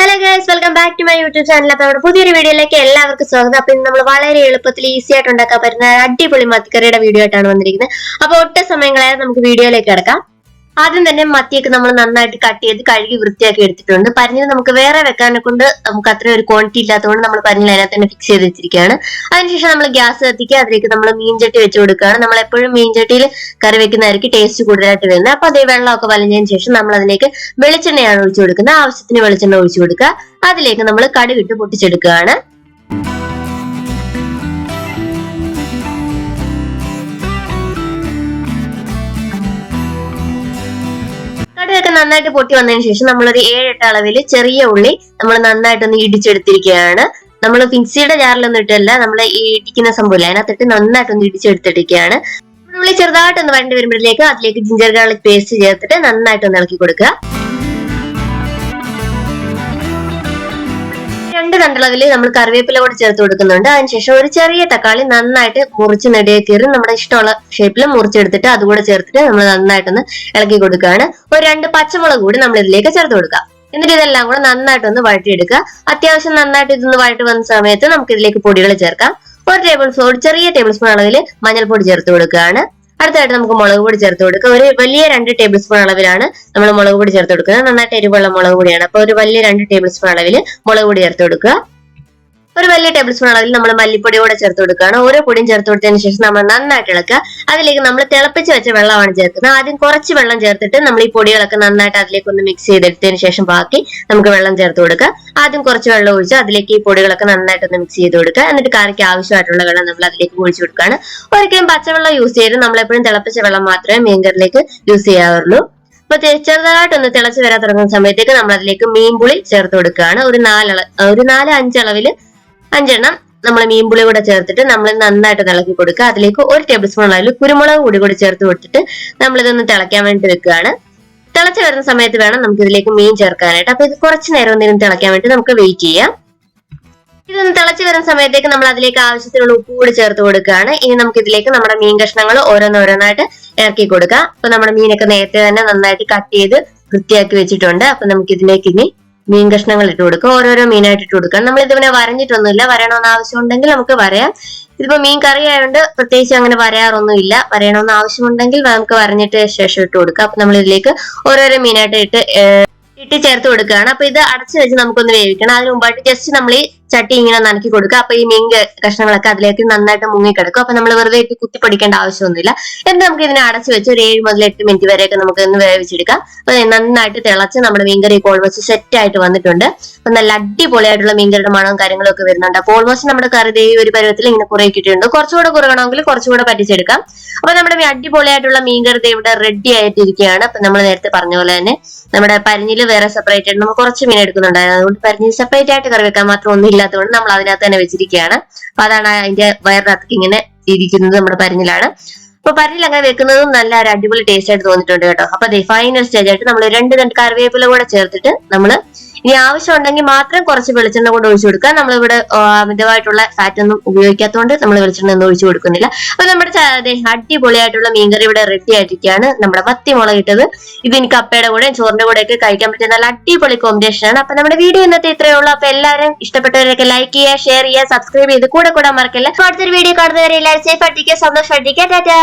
Hello guys welcome back to my YouTube channel അപ്പൊ നമ്മുടെ പുതിയൊരു വീഡിയോയിലേക്ക് എല്ലാവർക്കും സ്വാഗതം. അപ്പൊ ഇന്ന് നമ്മൾ വളരെ എളുപ്പത്തിൽ ഈസി ആയിട്ട് ഉണ്ടാക്കാൻ പറ്റുന്ന അടിപൊളി മത്തിക്കറിയുടെ വീഡിയോ ആയിട്ടാണ് വന്നിരിക്കുന്നത്. അപ്പൊ ഒറ്റ സമയങ്ങളായ നമുക്ക് വീഡിയോയിലേക്ക് കിടക്കാം. ആദ്യം തന്നെ മത്തിയൊക്കെ നമ്മൾ നന്നായിട്ട് കട്ട് ചെയ്ത് കഴുകി വൃത്തിയാക്കി എടുത്തിട്ടുണ്ട്. പരിഞ്ഞത് നമുക്ക് വേറെ വെക്കാനെ കൊണ്ട് നമുക്ക് അത്രയും ഒരു ക്വാണ്ടിറ്റി ഇല്ലാത്തതുകൊണ്ട് നമ്മൾ പരിഞ്ഞിൽ അതിനകത്ത് തന്നെ ഫിക്സ് ചെയ്ത് വെച്ചിരിക്കുകയാണ്. അതിനുശേഷം നമ്മൾ ഗ്യാസ് കത്തിക്കുക അതിലേക്ക് നമ്മൾ മീൻചട്ടി വെച്ച് കൊടുക്കുകയാണ്. നമ്മൾ എപ്പോഴും മീൻചട്ടിയിൽ കറി വെക്കുന്നതായിരിക്കും ടേസ്റ്റ് കൂടുതലായിട്ട് വരുന്നത്. അപ്പൊ അതേ വെള്ളമൊക്കെ വലിഞ്ഞതിന് ശേഷം നമ്മൾ അതിലേക്ക് വെളിച്ചെണ്ണയാണ് ഒഴിച്ചു കൊടുക്കുന്നത്. ആവശ്യത്തിന് വെളിച്ചെണ്ണ ഒഴിച്ചു കൊടുക്കുക. അതിലേക്ക് നമ്മൾ കടുകിട്ട് പൊട്ടിച്ചെടുക്കുകയാണ്. കടുകൊക്കെ നന്നായിട്ട് പൊട്ടി വന്നതിന് ശേഷം നമ്മളൊരു ഏഴെട്ട് അളവിൽ ചെറിയ ഉള്ളി നമ്മൾ നന്നായിട്ടൊന്ന് ഇടിച്ചെടുത്തിരിക്കുകയാണ്. നമ്മൾ മിക്സിയുടെ ജാറിലൊന്നും ഇട്ടല്ല നമ്മൾ ഈ ഇടിക്കുന്ന സംഭവമില്ല. അതിനകത്തിട്ട് നന്നായിട്ടൊന്ന് ഇടിച്ചെടുത്തിരിക്കുകയാണ് ഉള്ളി ചെറുതായിട്ടൊന്ന് വരണ്ടി വരുമ്പോഴത്തേക്ക് അതിലേക്ക് ജിഞ്ചർ ഗാർലിക് പേസ്റ്റ് ചേർത്തിട്ട് നന്നായിട്ടൊന്ന് ഇളക്കി കൊടുക്കുക. രണ്ട് തണ്ടളവിൽ നമ്മൾ കറിവേപ്പില കൂടെ ചേർത്ത് കൊടുക്കുന്നുണ്ട്. അതിനുശേഷം ഒരു ചെറിയ തക്കാളി നന്നായിട്ട് മുറിച്ച് നെടിയെ കീറി നമ്മുടെ ഇഷ്ടമുള്ള ഷേപ്പിൽ മുറിച്ചെടുത്തിട്ട് അതുകൂടെ ചേർത്തിട്ട് നമ്മൾ നന്നായിട്ടൊന്ന് ഇളക്കി കൊടുക്കുകയാണ്. ഒരു രണ്ട് പച്ചമുളക് കൂടി നമ്മൾ ഇതിലേക്ക് ചേർത്ത് കൊടുക്കാം. എന്നിട്ട് ഇതെല്ലാം കൂടെ നന്നായിട്ടൊന്ന് വഴറ്റിയെടുക്കുക. അത്യാവശ്യം നന്നായിട്ട് ഇതൊന്ന് വഴറ്റി വന്ന സമയത്ത് നമുക്ക് ഇതിലേക്ക് പൊടികൾ ചേർക്കാം. ഒരു ടേബിൾ സ്പൂൺ ചെറിയ ടേബിൾ സ്പൂൺ അളവിൽ മഞ്ഞൾപ്പൊടി ചേർത്ത് കൊടുക്കുകയാണ്. അടുത്തായിട്ട് നമുക്ക് മുളക് പൊടി ചേർത്ത് കൊടുക്കുക ഒരു വലിയ രണ്ട് ടേബിൾ സ്പൂൺ അളവിലാണ് നമ്മൾ മുളക് പൊടി ചേർത്ത് കൊടുക്കുന്നത്. നന്നായിട്ട് എരിവുള്ള മുളക് പൊടിയാണ്. അപ്പൊ ഒരു വലിയ രണ്ട് ടേബിൾ സ്പൂൺ അളവിൽ മുളക് പൊടി ചേർത്ത് കൊടുക്കുക. ഒരു വലിയ ടേബിൾ സ്പൂൺ അളവിൽ നമ്മൾ മല്ലിപ്പൊടി കൂടെ ചേർത്ത് കൊടുക്കുകയാണ്. ഓരോ പൊടിയും ചേർത്ത് കൊടുത്തതിന് ശേഷം നമ്മൾ നന്നായിട്ട് ഇളക്കുക. അതിലേക്ക് നമ്മൾ തിളപ്പിച്ച് വെച്ച വെള്ളമാണ് ചേർക്കുന്നത്. ആദ്യം കുറച്ച് വെള്ളം ചേർത്തിട്ട് നമ്മൾ ഈ പൊടികളൊക്കെ നന്നായിട്ട് അതിലേക്ക് ഒന്ന് മിക്സ് ചെയ്തെടുത്തതിന് ശേഷം ബാക്കി നമുക്ക് വെള്ളം ചേർത്ത് കൊടുക്കുക. ആദ്യം കുറച്ച് വെള്ളം ഒഴിച്ച് അതിലേക്ക് ഈ പൊടികളൊക്കെ നന്നായിട്ട് ഒന്ന് മിക്സ് ചെയ്ത് കൊടുക്കുക. എന്നിട്ട് കറിക്ക് ആവശ്യമായിട്ടുള്ള വെള്ളം നമ്മൾ അതിലേക്ക് ഒഴിച്ചു കൊടുക്കുകയാണ്. ഒരിക്കലും പച്ചവെള്ളം യൂസ് ചെയ്ത് നമ്മളെപ്പോഴും തിളപ്പിച്ച വെള്ളം മാത്രമേ മീൻകറിലേക്ക് യൂസ് ചെയ്യാറുള്ളൂ. അപ്പൊ ചെറുതായിട്ടൊന്ന് തിളച്ച് വരാൻ തുടങ്ങുന്ന സമയത്തേക്ക് നമ്മൾ അതിലേക്ക് മീൻപുളി ചേർത്ത് കൊടുക്കുകയാണ്. ഒരു നാല് ഒരു നാല് അഞ്ചളവിൽ അഞ്ചെണ്ണം നമ്മൾ മീൻപുളി കൂടെ ചേർത്തിട്ട് നമ്മൾ നന്നായിട്ട് ഇളക്കി കൊടുക്കുക. അതിലേക്ക് ഒരു ടേബിൾ സ്പൂൺ അളവിൽ കുരുമുളക് കൂടി കൂടി ചേർത്ത് കൊടുത്തിട്ട് നമ്മൾ ഇതൊന്ന് തിളയ്ക്കാൻ വേണ്ടി വെക്കുകയാണ്. തിളച്ച് വരുന്ന സമയത്ത് വേണം നമുക്ക് ഇതിലേക്ക് മീൻ ചേർക്കാനായിട്ട്. അപ്പൊ ഇത് കുറച്ച് നേരം ഒന്നിനും തിളയ്ക്കാൻ വേണ്ടി നമുക്ക് വെയിറ്റ് ചെയ്യാം. ഇതൊന്ന് തിളച്ച് വരുന്ന സമയത്തേക്ക് നമ്മൾ അതിലേക്ക് ആവശ്യത്തിനുള്ള ഉപ്പ് കൂടി ചേർത്ത് കൊടുക്കുകയാണ്. ഇനി നമുക്ക് ഇതിലേക്ക് നമ്മുടെ മീൻ കഷ്ണങ്ങൾ ഓരോന്നോരോന്നായിട്ട് ഇറക്കി കൊടുക്കുക അപ്പൊ നമ്മുടെ മീനൊക്കെ നേരത്തെ തന്നെ നന്നായിട്ട് കട്ട് ചെയ്ത് വൃത്തിയാക്കി വെച്ചിട്ടുണ്ട്. അപ്പൊ നമുക്ക് ഇതിലേക്ക് ഇനി മീൻ കഷ്ണങ്ങൾ ഇട്ട് കൊടുക്കുക ഓരോരോ മീനായിട്ട് ഇട്ട് കൊടുക്കുക. നമ്മൾ ഇതിനെ വരഞ്ഞിട്ടൊന്നുമില്ല. വരണമെന്ന് ആവശ്യമുണ്ടെങ്കിൽ നമുക്ക് വരയാം. ഇതിപ്പോ മീൻ കറി ആയതുകൊണ്ട് പ്രത്യേകിച്ച് അങ്ങനെ വരയാറൊന്നുമില്ല. വരയണമെന്ന് ആവശ്യമുണ്ടെങ്കിൽ നമുക്ക് വരഞ്ഞിട്ട് ശേഷം ഇട്ട് കൊടുക്കുക അപ്പൊ നമ്മൾ ഇതിലേക്ക് ഓരോരോ മീനായിട്ട് ഇട്ട് ഇട്ട് ചേർത്ത് കൊടുക്കുകയാണ്. അപ്പൊ ഇത് അടച്ചു വെച്ച് നമുക്കൊന്ന് വേവിക്കണം. അതിന് മുമ്പായിട്ട് ജസ്റ്റ് നമ്മൾ ഈ ചട്ടി ഇങ്ങനെ നനക്കി കൊടുക്കുക. അപ്പൊ ഈ മീൻ കഷ്ണങ്ങളൊക്കെ അതിലേക്ക് നന്നായിട്ട് മുങ്ങി മുങ്ങിക്കിടക്കും. അപ്പൊ നമ്മൾ വെറുതെ ഇട്ട് കുത്തി പഠിക്കേണ്ട ആവശ്യമൊന്നുമില്ല. എന്നിട്ട് നമുക്ക് ഇതിനെ അടച്ചു വെച്ച് ഒരു ഏഴ് മുതൽ എട്ട് മിനിറ്റ് വരെയൊക്കെ നമുക്ക് ഒന്ന് വേവിച്ചെടുക്കാം. അപ്പൊ നന്നായിട്ട് തിളച്ച് നമ്മുടെ മീൻകറി ഇപ്പോൾ ഓൾമോസ്റ്റ് സെറ്റ് ആയിട്ട് വന്നിട്ടുണ്ട്. അപ്പൊ നല്ല അടിപൊളിയായിട്ടുള്ള മീൻകറിയുടെ മണവും കാര്യങ്ങളും ഒക്കെ വരുന്നുണ്ട്. അപ്പൊ ഓൾമോസ്റ്റ് നമ്മുടെ കറി ഈ ഒരു പരുവത്തിൽ ഇങ്ങനെ കുറെ കിട്ടിയിട്ടുണ്ട് കുറച്ചുകൂടെ കുറയണമെങ്കിൽ കുറച്ചുകൂടെ പറ്റിച്ചെടുക്കാം. അപ്പൊ നമ്മുടെ അടിപൊളിയായിട്ടുള്ള മീൻകറി ഇവിടെ റെഡി ആയിട്ടിരിക്കുകയാണ്. അപ്പൊ നമ്മൾ നേരത്തെ പറഞ്ഞ പോലെ തന്നെ നമ്മുടെ പരിഞ്ഞിൽ വേറെ സെപ്പറേറ്റ് ആയിട്ട് നമ്മൾ കുറച്ച് മീൻ എടുക്കുന്നുണ്ടായിരുന്നു. അതുകൊണ്ട് പരിഞ്ഞിൽ സെപ്പറേറ്റ് ആയിട്ട് കറി വെക്കാൻ മാത്രം ഒന്നും ഇല്ലാത്തതുകൊണ്ട് നമ്മൾ അതിനകത്ത് തന്നെ വെച്ചിരിക്കുകയാണ്. അപ്പൊ അതാണ് അതിന്റെ വയറിനകത്ത് ഇങ്ങനെ ഇരിക്കുന്നത് നമ്മുടെ പരിഞ്ഞിലാണ്. അപ്പൊ പരിഞ്ഞിൽ അങ്ങനെ വെക്കുന്നതും നല്ല ഒരു അടിപൊളി ടേസ്റ്റ് ആയിട്ട് തോന്നിയിട്ടുണ്ട് കേട്ടോ. അപ്പൊ ഫൈനൽ സ്റ്റേജ് ആയിട്ട് നമ്മൾ രണ്ട് രണ്ട് കറിവേപ്പില കൂടെ ചേർത്തിട്ട് നമ്മൾ ഇനി ആവശ്യമുണ്ടെങ്കിൽ മാത്രം കുറച്ച് വെളിച്ചെണ്ണ കൊണ്ട് ഒഴിച്ചു കൊടുക്കുക. നമ്മളിവിടെ അമിതമായിട്ടുള്ള ഫാറ്റ് ഒന്നും ഉപയോഗിക്കാത്തതുകൊണ്ട് നമ്മൾ വെളിച്ചെണ്ണ ഒന്നും ഒഴിച്ചു കൊടുക്കുന്നില്ല. അപ്പൊ നമ്മുടെ അടിപൊളിയായിട്ടുള്ള മീൻകറി ഇവിടെ റെഡി ആയിട്ടിരിക്കുകയാണ് നമ്മുടെ പത്തി മുളക് ഇട്ടത്. ഇത് എനിക്ക് അപ്പയുടെ കൂടെ ചോറിന്റെ കൂടെ ഒക്കെ കഴിക്കാൻ പറ്റിയ നല്ല അടിപൊളി കോമ്പിനേഷൻ ആണ്. അപ്പൊ നമ്മുടെ വീഡിയോ ഇന്നത്തെ ഇത്രയേ ഉള്ളൂ. അപ്പൊ എല്ലാവരും ഇഷ്ടപ്പെട്ടവരൊക്കെ ലൈക്ക് ചെയ്യുക ഷെയർ ചെയ്യുക സബ്സ്ക്രൈബ് ചെയ്ത് കൂടെ കൂടെ മറക്കില്ല. അടുത്തൊരു വീഡിയോ കാണുന്നവരെ എല്ലാവരും സേഫ് ആയിട്ടിരിക്കുക സന്തോഷമായിട്ടിരിക്കുക. ടാറ്റാ.